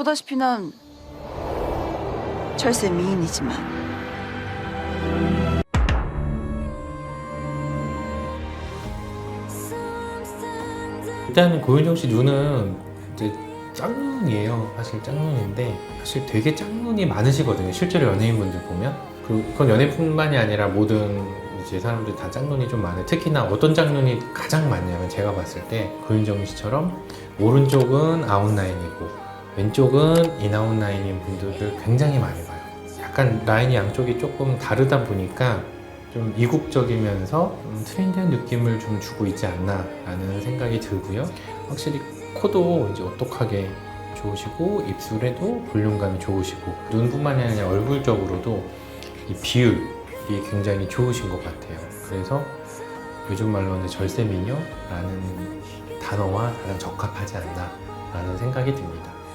보다시피 난 절세 미인이지만 일단 고윤정 씨 눈은 이제 짝눈이에요. 사실 짝눈인데 사실 되게 짝눈이 많으시거든요. 실제로 연예인분들 보면 그- 그건 연예뿐만이 아니라 모든 이제 사람들 다 짝눈이 좀 많아요. 특히나 어떤 짝눈이 가장 많냐면 제가 봤을 때 고윤정 씨처럼 오른쪽은 아웃라인이고 왼쪽은 인아웃 라인인 분들을 굉장히 많이 봐요. 약간 라인이 양쪽이 조금 다르다 보니까 좀 이국적이면서 좀 트렌디한 느낌을 좀 주고 있지 않나라는 생각이 들고요. 확실히 코도 이제 오똑하게 좋으시고 입술에도 볼륨감이 좋으시고 눈뿐만이 아니라 얼굴적으로도 이 비율이 굉장히 좋으신 것 같아요. 그래서 요즘 말로는 절세미녀라는 단어와 가장 적합하지 않나라는 생각이 듭니다.